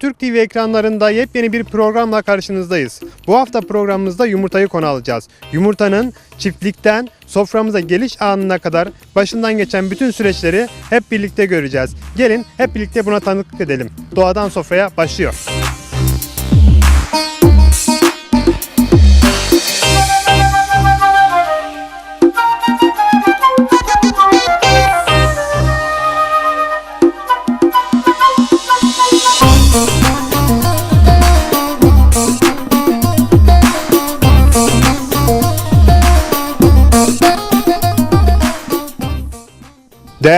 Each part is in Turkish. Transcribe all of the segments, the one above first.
Türk TV ekranlarında yepyeni bir programla karşınızdayız. Bu hafta programımızda yumurtayı konu alacağız. Yumurtanın çiftlikten soframıza geliş anına kadar başından geçen bütün süreçleri hep birlikte göreceğiz. Gelin hep birlikte buna tanıklık edelim. Doğadan sofraya başlıyor.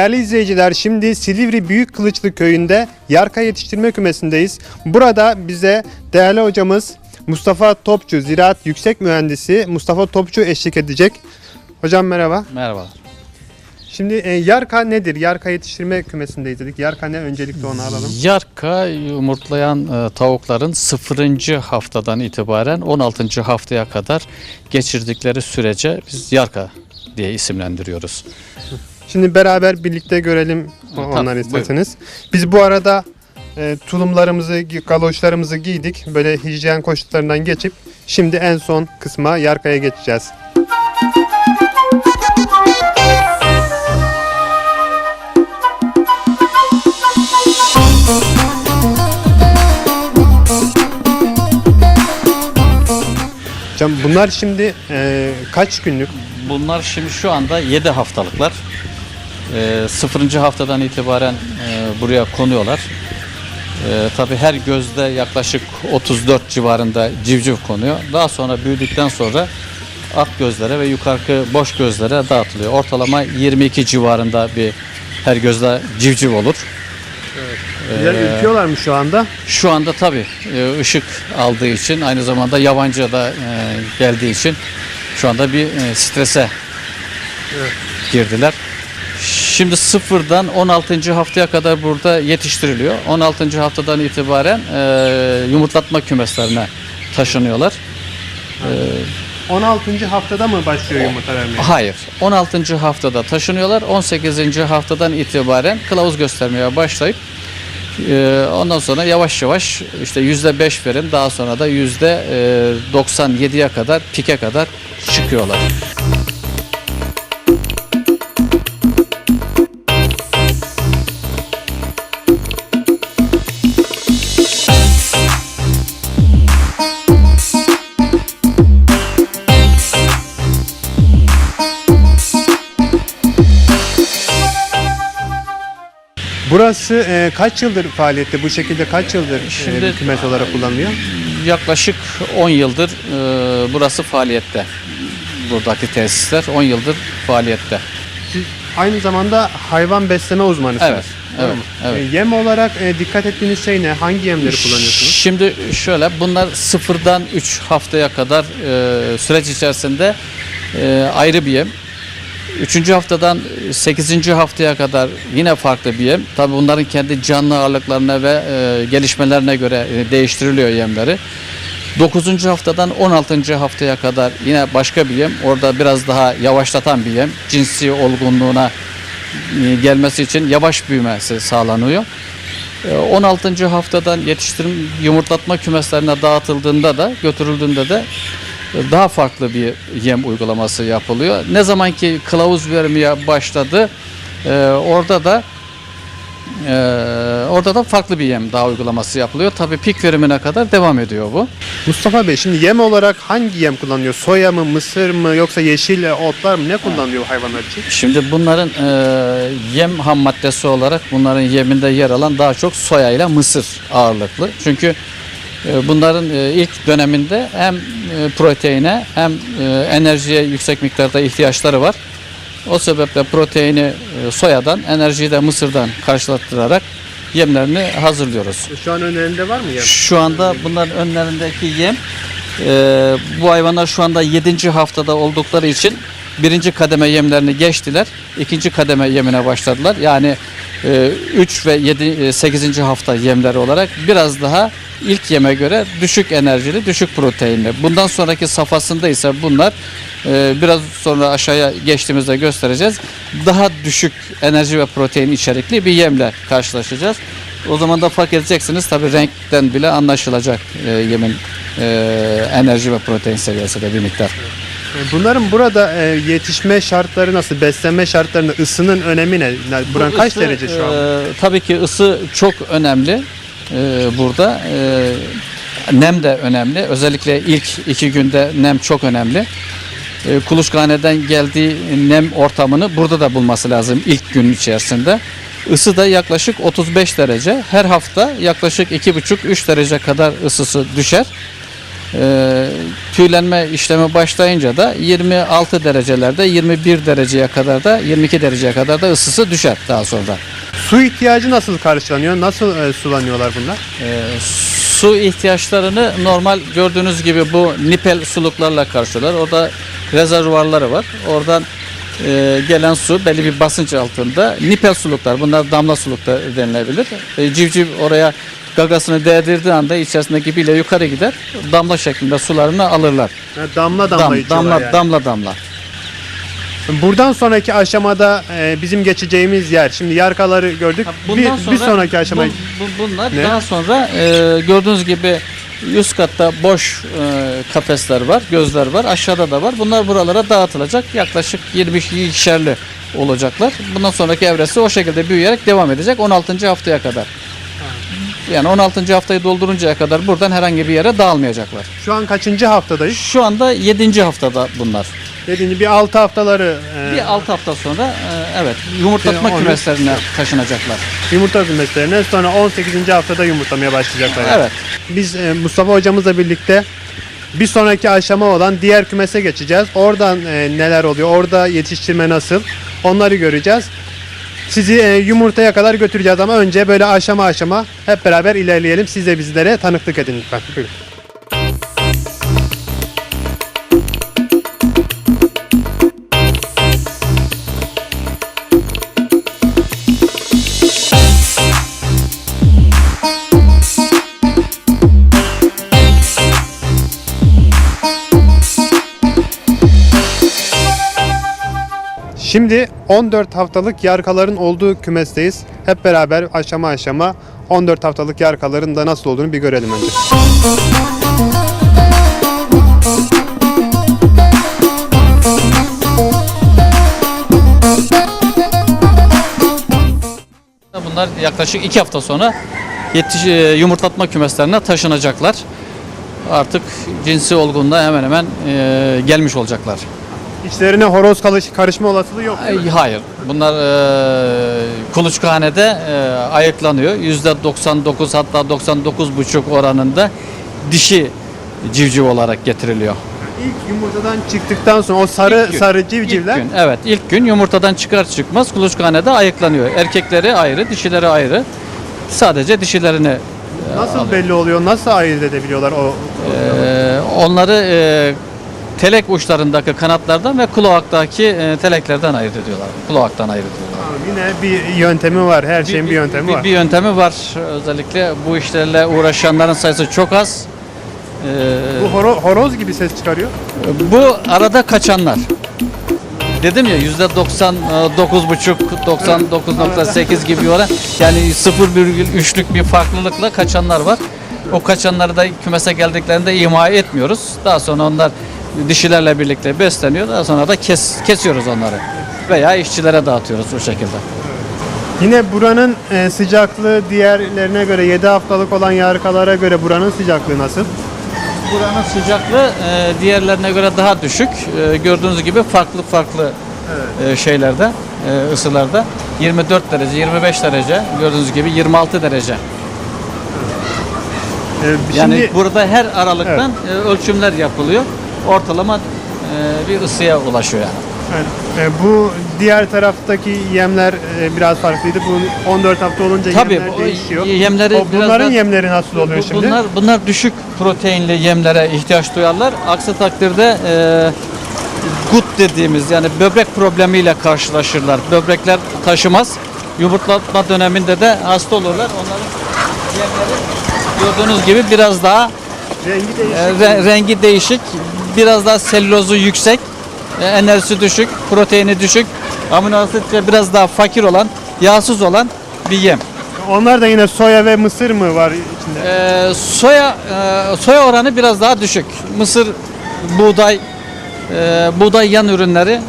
Değerli izleyiciler şimdi Silivri Büyük Kılıçlı köyünde yarka yetiştirme kümesindeyiz. Burada bize değerli hocamız Mustafa Topçu, Ziraat Yüksek Mühendisi Mustafa Topçu eşlik edecek. Hocam merhaba. Merhabalar. Şimdi e, yarka nedir? Yarka yetiştirme kümesindeyiz dedik. Yarka ne? Öncelikle onu alalım. Yarka yumurtlayan e, tavukların 0. haftadan itibaren 16. haftaya kadar geçirdikleri sürece biz yarka diye isimlendiriyoruz. Şimdi beraber birlikte görelim onları isterseniz. Biz bu arada e, tulumlarımızı, gi- galoşlarımızı giydik. Böyle hijyen koşullarından geçip şimdi en son kısma yarkaya geçeceğiz. Hocam bunlar şimdi e, kaç günlük? Bunlar şimdi şu anda 7 haftalıklar. E, 0. haftadan itibaren e, buraya konuyorlar. E, tabii her gözde yaklaşık 34 civarında civciv konuyor. Daha sonra büyüdükten sonra alt gözlere ve yukarı boş gözlere dağıtılıyor. Ortalama 22 civarında bir her gözde civciv olur. Güzel Ee, ürküyorlar mı şu anda? Şu anda tabii e, ışık aldığı için aynı zamanda yabancı da e, geldiği için şu anda bir e, strese girdiler. Şimdi sıfırdan 16. haftaya kadar burada yetiştiriliyor. 16. haftadan itibaren e, yumurtlatma kümeslerine taşınıyorlar. 16. haftada mı başlıyor yumurta vermeye? Hayır. 16. haftada taşınıyorlar. 18. haftadan itibaren kılavuz göstermeye başlayıp e, ondan sonra yavaş yavaş işte yüzde beş verim daha sonra da yüzde e, 97'ye kadar pike kadar çıkıyorlar. Burası e, kaç yıldır faaliyette? Bu şekilde kaç yıldır e, Şimdi- bir kümes olarak kullanılıyor? Yaklaşık 10 yıldır e, burası faaliyette. Buradaki tesisler 10 yıldır faaliyette. Siz aynı zamanda hayvan besleme uzmanısınız. Evet, evet, evet. E, yem olarak e, dikkat ettiğiniz şey ne? Hangi yemleri kullanıyorsunuz? Şimdi şöyle bunlar sıfırdan 3 haftaya kadar e, süreç içerisinde e, ayrı bir yem. Üçüncü haftadan 8. haftaya kadar yine farklı bir yem. Tabii bunların kendi canlı ağırlıklarına ve e, gelişmelerine göre e, değiştiriliyor yemleri. 9. haftadan 16. haftaya kadar yine başka bir yem. Orada biraz daha yavaşlatan bir yem. Cinsi olgunluğuna e, gelmesi için yavaş büyümesi sağlanıyor. E, 16. haftadan yetiştirim yumurtlatma kümeslerine dağıtıldığında da götürüldüğünde de e, daha farklı bir yem uygulaması yapılıyor. Ne zaman ki kılavuz vermeye başladı e, orada da e, orada da farklı bir yem daha uygulaması yapılıyor. Tabii pik verimine kadar devam ediyor bu. Mustafa Bey şimdi yem olarak hangi yem kullanıyor? Soya mı, mısır mı yoksa yeşil otlar mı? Ne kullanıyor hayvanlar için? Şimdi bunların e, yem ham maddesi olarak bunların yeminde yer alan daha çok soya ile mısır ağırlıklı. Çünkü bunların e, ilk döneminde hem e, proteine hem e, enerjiye yüksek miktarda ihtiyaçları var. O sebeple proteini e, soyadan, enerjiyi de mısırdan karşılattırarak yemlerini hazırlıyoruz. Şu an önlerinde var mı yem? Şu anda bunların önlerindeki yem e, bu hayvanlar şu anda 7. haftada oldukları için birinci kademe yemlerini geçtiler. ikinci kademe yemine başladılar. Yani 3 ve 7 8. hafta yemleri olarak biraz daha ilk yeme göre düşük enerjili, düşük proteinli. Bundan sonraki safhasında ise bunlar e, biraz sonra aşağıya geçtiğimizde göstereceğiz. Daha düşük enerji ve protein içerikli bir yemle karşılaşacağız. O zaman da fark edeceksiniz. Tabii renkten bile anlaşılacak e, yemin e, enerji ve protein seviyesi de bir miktar. E, Bunların burada e, yetişme şartları nasıl? Beslenme şartlarında ısının önemi ne? Buranın Bu kaç ısı, derece şu an? e, tabii ki ısı çok önemli e, burada. E, nem de önemli. Özellikle ilk iki günde nem çok önemli. E, geldiği nem ortamını burada da bulması lazım ilk gün içerisinde. Isı da yaklaşık 35 derece. Her hafta yaklaşık 2,5-3 derece kadar ısısı düşer. E, tüylenme işlemi başlayınca da 26 derecelerde 21 dereceye kadar da 22 dereceye kadar da ısısı düşer daha sonra. Su ihtiyacı nasıl karşılanıyor? Nasıl e, sulanıyorlar bunlar? E, su ihtiyaçlarını normal gördüğünüz gibi bu nipel suluklarla karşılar. Orada rezervuarları var. Oradan e, gelen su belli bir basınç altında nipel suluklar. Bunlar damla suluk da denilebilir. E, civciv oraya gagasını değdirdiği anda içerisindeki bile yukarı gider. Damla şeklinde sularını alırlar. Ha, damla damla Dam, damla, yani. damla damla. Buradan sonraki aşamada e, bizim geçeceğimiz yer. Şimdi yarkaları gördük. Bir, bir sonraki aşama. bu- bu- bunlar Ne? daha sonra e, gördüğünüz gibi üst katta boş e, kafesler var, gözler var. Aşağıda da var. Bunlar buralara dağıtılacak. Yaklaşık 22'şerli olacaklar. Bundan sonraki evresi o şekilde büyüyerek devam edecek 16. haftaya kadar. Yani 16. haftayı dolduruncaya kadar buradan herhangi bir yere dağılmayacaklar. Şu an kaçıncı haftadayız? Şu anda 7. haftada bunlar. Dediğim bir 6 haftaları e, Bir 6 hafta sonra e, evet yumurtlatma kümeslerine taşınacaklar. yumurta kümeslerine sonra 18. haftada yumurtlamaya başlayacaklar. Evet. Biz e, Mustafa hocamızla birlikte bir sonraki aşama olan diğer kümese geçeceğiz. Oradan e, neler oluyor? Orada yetiştirme nasıl? Onları göreceğiz. Sizi e, yumurtaya kadar götüreceğiz ama önce böyle aşama aşama hep beraber ilerleyelim. Siz de bizlere tanıklık edin lütfen. Buyurun. Şimdi 14 haftalık yarkaların olduğu kümesteyiz. Hep beraber aşama aşama 14 haftalık yarkaların da nasıl olduğunu bir görelim önce. Bunlar yaklaşık iki hafta sonra yetiş, e, yumurtlatma kümeslerine taşınacaklar. Artık cinsi olgunluğa hemen hemen e, gelmiş olacaklar. İçlerine horoz kalış- karışma olasılığı yok. değil mi? Ay, Hayır. Bunlar e, kuluçkanede e, ayıklanıyor. Yüzde 99 hatta 99,5 oranında dişi civciv olarak getiriliyor. İlk yumurtadan çıktıktan sonra o sarı İlk gün. sarı civcivler İlk gün, evet ilk gün yumurtadan çıkar çıkmaz kuluçkanede ayıklanıyor. Erkekleri ayrı, dişileri ayrı. Sadece dişilerini nasıl belli oluyor? Nasıl ayırt edebiliyorlar o? Ee, onları e, telek uçlarındaki kanatlardan ve kloaktaki e, teleklerden ayırt ediyorlar. Kloaktan ayırt ediyorlar. Yine bir yöntemi var. Her şeyin bir, yöntemi var. Bir yöntemi var. Özellikle bu işlerle uğraşanların sayısı çok az. Ee, Bu horo- horoz gibi ses çıkarıyor. bu arada kaçanlar. Dedim ya yüzde 99,5 99.8 gibi bir oran. Yani 0,3'lük bir farklılıkla kaçanlar var. O kaçanları da kümese geldiklerinde ima etmiyoruz. Daha sonra onlar dişilerle birlikte besleniyor. Daha sonra da kes, kesiyoruz onları. Veya işçilere dağıtıyoruz bu şekilde. Yine buranın e, sıcaklığı diğerlerine göre 7 haftalık olan yarkalara göre buranın sıcaklığı nasıl? Buranın sıcaklığı e, diğerlerine göre daha düşük. E, gördüğünüz gibi farklı farklı e, şeylerde, e, ısılarda. 24 derece, 25 derece, gördüğünüz gibi 26 derece. E, Yani şimdi burada her aralıktan e, ölçümler yapılıyor. Ortalama e, bir ısıya ulaşıyor yani. Evet, e, bu diğer taraftaki yemler e, biraz farklıydı. Bu 14 hafta olunca Tabii yemler bu değişiyor. yemleri O, biraz bunların daha- yemleri nasıl oluyor Bu- şimdi? Bunlar bunlar düşük proteinli yemlere ihtiyaç duyarlar. Aksi takdirde e, gut dediğimiz yani böbrek problemiyle karşılaşırlar. Böbrekler taşımaz. Yumurtlatma döneminde de hasta olurlar. Onların yemleri gördüğünüz gibi biraz daha Rengi değişik. e, re- rengi değişik, biraz daha selülozu yüksek, e, enerjisi düşük, proteini düşük, amino asitle biraz daha fakir olan, yağsız olan bir yem. Onlar da yine soya ve mısır mı var içinde? Ee, soya e, soya oranı biraz daha düşük. Mısır, buğday, e, buğday yan ürünleri e,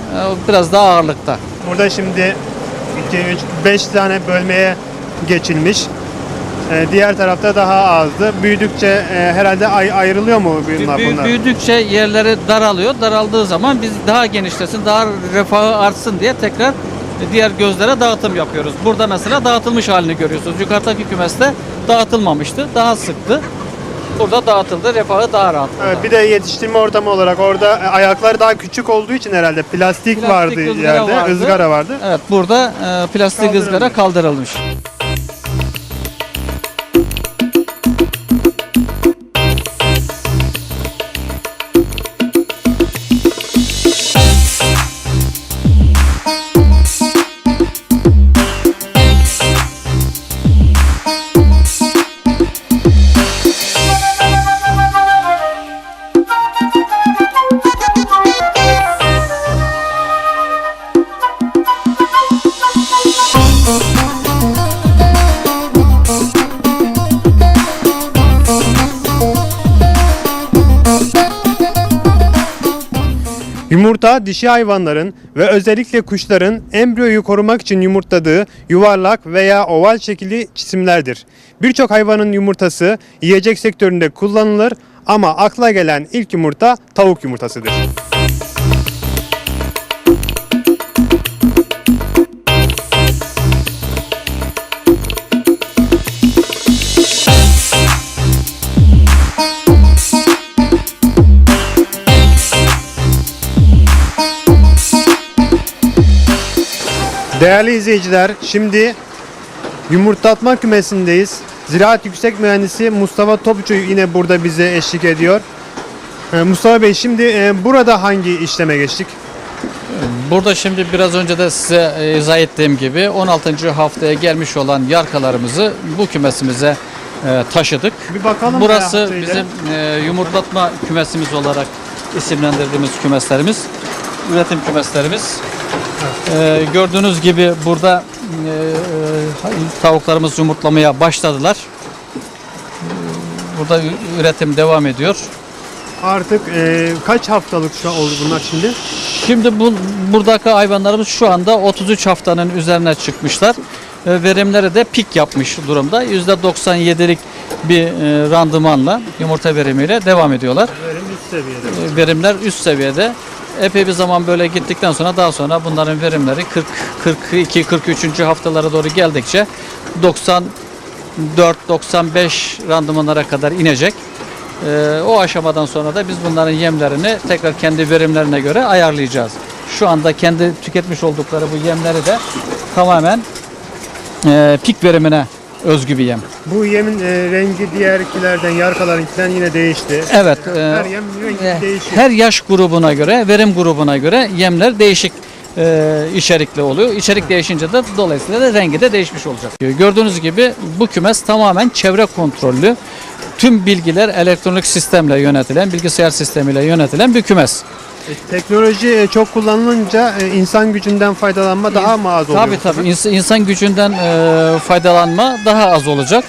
biraz daha ağırlıkta. Burada şimdi 2, 3, 5 tane bölmeye geçilmiş. Ee, diğer tarafta daha azdı. Büyüdükçe e, herhalde ay- ayrılıyor mu bunlar? Büyü- bunlar? büyüdükçe yerleri daralıyor. Daraldığı zaman biz daha genişlesin, daha refahı artsın diye tekrar diğer gözlere dağıtım yapıyoruz. Burada mesela dağıtılmış halini görüyorsunuz. Yukarıdaki kümeste dağıtılmamıştı. Daha sıktı. Burada dağıtıldı. Refahı daha rahat. Evet, bir de yetiştirme ortamı olarak orada e, ayaklar daha küçük olduğu için herhalde plastik, Plastik vardı yerde, vardı. ızgara vardı. Evet burada e, plastik ızgara kaldırılmış. Yumurta dişi hayvanların ve özellikle kuşların embriyoyu korumak için yumurtladığı yuvarlak veya oval şekilli cisimlerdir. Birçok hayvanın yumurtası yiyecek sektöründe kullanılır ama akla gelen ilk yumurta tavuk yumurtasıdır. Değerli izleyiciler, şimdi yumurtlatma kümesindeyiz. Ziraat Yüksek Mühendisi Mustafa Topçu yine burada bize eşlik ediyor. Ee, Mustafa Bey şimdi e, burada hangi işleme geçtik? Burada şimdi biraz önce de size e, izah ettiğim gibi 16. haftaya gelmiş olan yarkalarımızı bu kümesimize e, taşıdık. Bir bakalım. Burası bizim yumurtlatma kümesimiz olarak isimlendirdiğimiz kümeslerimiz, üretim kümeslerimiz. E, gördüğünüz gibi burada e, e, tavuklarımız yumurtlamaya başladılar. Burada üretim devam ediyor. Artık e, kaç haftalık şu an oldu bunlar şimdi? Şimdi bu buradaki hayvanlarımız şu anda 33 haftanın üzerine çıkmışlar. E, Verimleri de pik yapmış durumda. %97'lik bir e, randımanla, yumurta verimiyle devam ediyorlar. Verim üst seviyede. E, Verimler üst seviyede. Epey bir zaman böyle gittikten sonra daha sonra bunların verimleri 40 42 43. haftalara doğru geldikçe 94 95 randımanlara kadar inecek. E, o aşamadan sonra da biz bunların yemlerini tekrar kendi verimlerine göre ayarlayacağız. Şu anda kendi tüketmiş oldukları bu yemleri de tamamen e, pik verimine özgü bir yem. Bu yemin e, rengi diğerkilerden, yarkalarınkinden yine değişti. Evet. Her e, yem rengi e, değişiyor. her yaş grubuna göre, verim grubuna göre yemler değişik e, içerikli oluyor. İçerik değişince de dolayısıyla da rengi de değişmiş olacak. Gördüğünüz gibi bu kümes tamamen çevre kontrollü. Tüm bilgiler elektronik sistemle yönetilen, bilgisayar sistemiyle yönetilen bir kümes. E, teknoloji e, çok kullanılınca e, insan gücünden faydalanma daha mı az oluyor? Tabii tabii İns- insan gücünden e, faydalanma daha az olacak.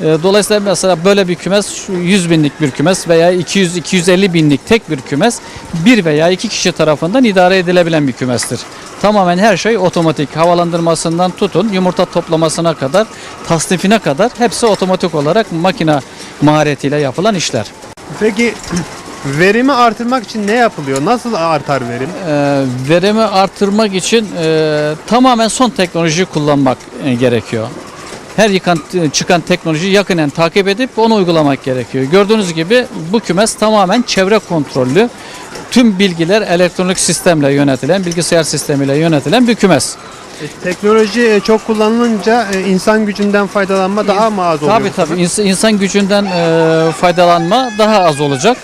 E, dolayısıyla mesela böyle bir kümes şu 100 binlik bir kümes veya 200-250 binlik tek bir kümes bir veya iki kişi tarafından idare edilebilen bir kümestir. Tamamen her şey otomatik. Havalandırmasından tutun yumurta toplamasına kadar, tasnifine kadar hepsi otomatik olarak makine maharetiyle yapılan işler. Peki verimi artırmak için ne yapılıyor? Nasıl artar verim? e, verimi artırmak için e, tamamen son teknolojiyi kullanmak e, gerekiyor. Her yıkan, çıkan teknolojiyi yakinen takip edip onu uygulamak gerekiyor. Gördüğünüz gibi bu kümes tamamen çevre kontrollü. Tüm bilgiler elektronik sistemle yönetilen, bilgisayar sistemiyle yönetilen bir kümes. E, teknoloji e, çok kullanılınca e, insan gücünden faydalanma daha mı az oluyor? Tabii tabii İns- insan gücünden e, faydalanma daha az olacak.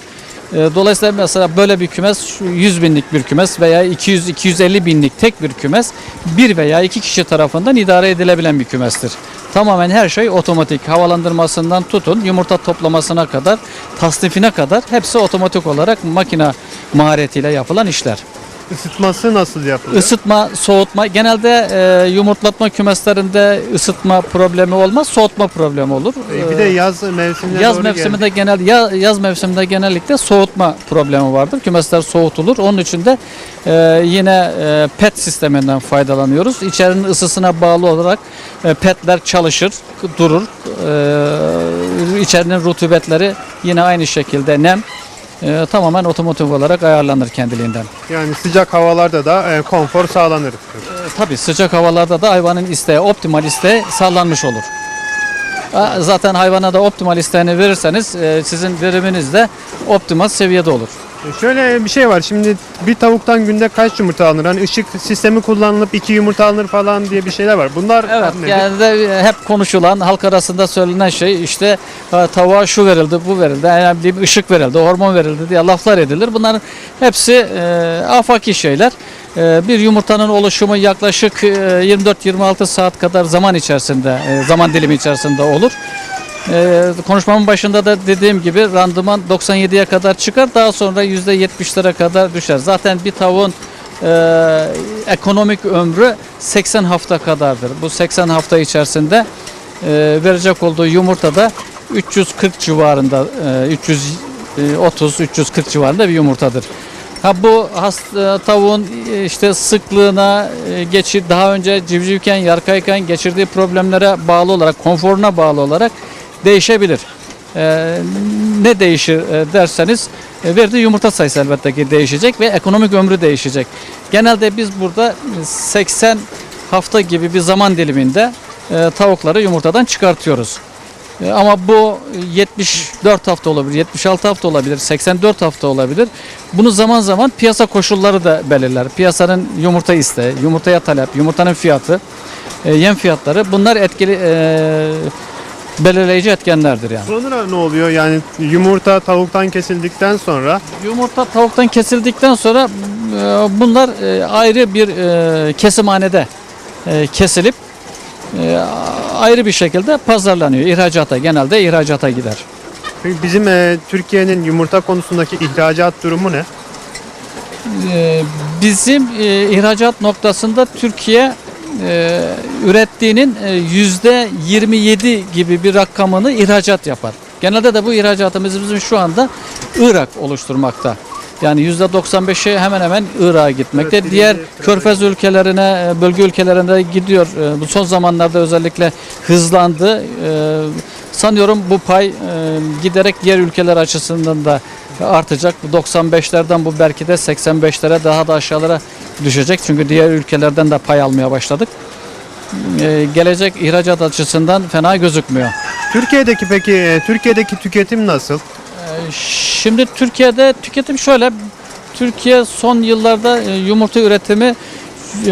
E, dolayısıyla mesela böyle bir kümes şu 100 binlik bir kümes veya 200-250 binlik tek bir kümes bir veya iki kişi tarafından idare edilebilen bir kümestir. Tamamen her şey otomatik. Havalandırmasından tutun yumurta toplamasına kadar, tasnifine kadar hepsi otomatik olarak makine maharetiyle yapılan işler. Isıtması nasıl yapılıyor? Isıtma, soğutma. Genelde e, yumurtlatma kümeslerinde ısıtma problemi olmaz, soğutma problemi olur. Ee, bir de yaz mevsimine Yaz doğru mevsiminde genel ya- yaz mevsiminde genellikle soğutma problemi vardır. Kümesler soğutulur. Onun için de e, yine e, PET sisteminden faydalanıyoruz. İçerinin ısısına bağlı olarak e, PET'ler çalışır, durur. E, içerinin rutubetleri yine aynı şekilde nem e, tamamen otomatik olarak ayarlanır kendiliğinden. Yani sıcak havalarda da e, konfor sağlanır. E, tabii sıcak havalarda da hayvanın isteği, optimal isteği sağlanmış olur. Zaten hayvana da optimal isteğini verirseniz e, sizin veriminiz de optimal seviyede olur. E, Şöyle bir şey var. Şimdi bir tavuktan günde kaç yumurta alınır? Hani ışık sistemi kullanılıp iki yumurta alınır falan diye bir şeyler var. Bunlar Evet nedir? yani de hep konuşulan halk arasında söylenen şey işte e, tavuğa şu verildi bu verildi yani bir ışık verildi hormon verildi diye laflar edilir. Bunların hepsi e, afaki şeyler. E, bir yumurtanın oluşumu yaklaşık e, 24-26 saat kadar zaman içerisinde e, zaman dilimi içerisinde olur. E, konuşmamın başında da dediğim gibi randıman 97'ye kadar çıkar daha sonra %70'lere kadar düşer. Zaten bir tavuğun e, ekonomik ömrü 80 hafta kadardır. Bu 80 hafta içerisinde e, verecek olduğu yumurta da 340 civarında e, 330-340 civarında bir yumurtadır. Ha bu hasta tavuğun e, işte sıklığına e, geçir daha önce civcivken yarkayken geçirdiği problemlere bağlı olarak konforuna bağlı olarak değişebilir. E, ne değişir e, derseniz e, verdiği yumurta sayısı elbette ki değişecek ve ekonomik ömrü değişecek. Genelde biz burada 80 hafta gibi bir zaman diliminde e, tavukları yumurtadan çıkartıyoruz. E, Ama bu 74 hafta olabilir, 76 hafta olabilir, 84 hafta olabilir. Bunu zaman zaman piyasa koşulları da belirler. Piyasanın yumurta isteği, yumurtaya talep, yumurtanın fiyatı, e, yem fiyatları bunlar etkili e, belirleyici etkenlerdir yani. Sonra ne oluyor? Yani yumurta tavuktan kesildikten sonra Yumurta tavuktan kesildikten sonra e, bunlar e, ayrı bir e, kesimhanede e, kesilip e, ayrı bir şekilde pazarlanıyor. İhracata genelde ihracata gider. Peki bizim e, Türkiye'nin yumurta konusundaki ihracat durumu ne? E, Bizim e, ihracat noktasında Türkiye e, ürettiğinin e, yüzde 27 gibi bir rakamını ihracat yapar. Genelde de bu ihracatımız bizim şu anda Irak oluşturmakta. Yani yüzde 95'i hemen hemen Irak'a gitmekte. Evet, Diğer körfez ülkelerine, e, bölge ülkelerine gidiyor. Bu son zamanlarda özellikle hızlandı. Sanıyorum bu pay giderek diğer ülkeler açısından da artacak. Bu 95'lerden bu belki de 85'lere daha da aşağılara düşecek. Çünkü diğer ülkelerden de pay almaya başladık. E, Gelecek ihracat açısından fena gözükmüyor. Türkiye'deki peki e, Türkiye'deki tüketim nasıl? Ee, Şimdi Türkiye'de tüketim şöyle. Türkiye son yıllarda e, yumurta üretimi e,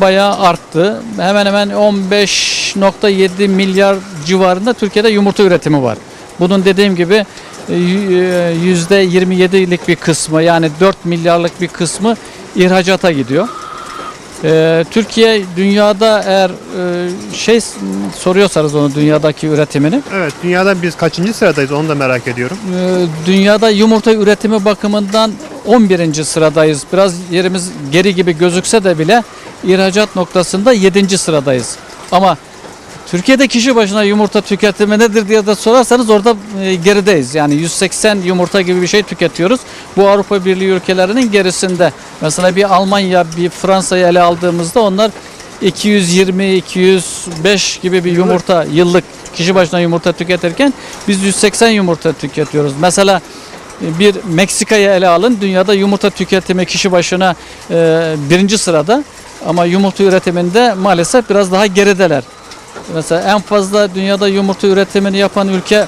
bayağı arttı. Hemen hemen 15.7 milyar civarında Türkiye'de yumurta üretimi var. Bunun dediğim gibi %27'lik bir kısmı yani 4 milyarlık bir kısmı ihracata gidiyor. Ee, Türkiye dünyada eğer e, şey soruyorsanız onu dünyadaki üretimini Evet, dünyada biz kaçıncı sıradayız onu da merak ediyorum. ee, Dünyada yumurta üretimi bakımından 11. sıradayız. Biraz yerimiz geri gibi gözükse de bile ihracat noktasında 7. sıradayız. Ama Türkiye'de kişi başına yumurta tüketimi nedir diye de sorarsanız orada e, gerideyiz. Yani 180 yumurta gibi bir şey tüketiyoruz. Bu Avrupa Birliği ülkelerinin gerisinde. Mesela bir Almanya, bir Fransa'yı ele aldığımızda onlar 220-205 gibi bir yumurta yıllık kişi başına yumurta tüketirken biz 180 yumurta tüketiyoruz. Mesela e, bir Meksika'yı ele alın. Dünyada yumurta tüketimi kişi başına e, birinci sırada ama yumurta üretiminde maalesef biraz daha gerideler. Mesela en fazla dünyada yumurta üretimini yapan ülke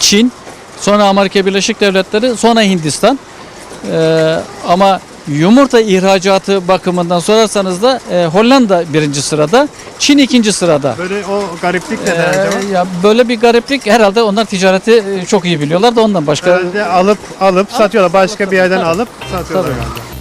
Çin, sonra Amerika Birleşik Devletleri, sonra Hindistan. Ee, ama yumurta ihracatı bakımından sorarsanız da e, Hollanda birinci sırada, Çin ikinci sırada. Böyle o gariplik neden Ee, acaba? ya böyle bir gariplik herhalde onlar ticareti e, çok iyi biliyorlar da ondan başka Herhalde alıp alıp satıyorlar. Başka bir yerden alıp satıyorlar Tabii. galiba.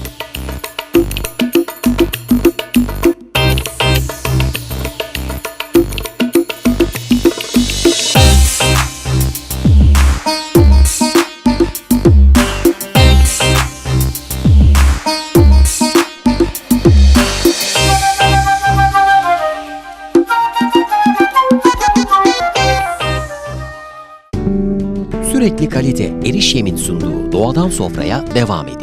Sürekli kalite eriş yemin sunduğu doğadan sofraya devam edecek.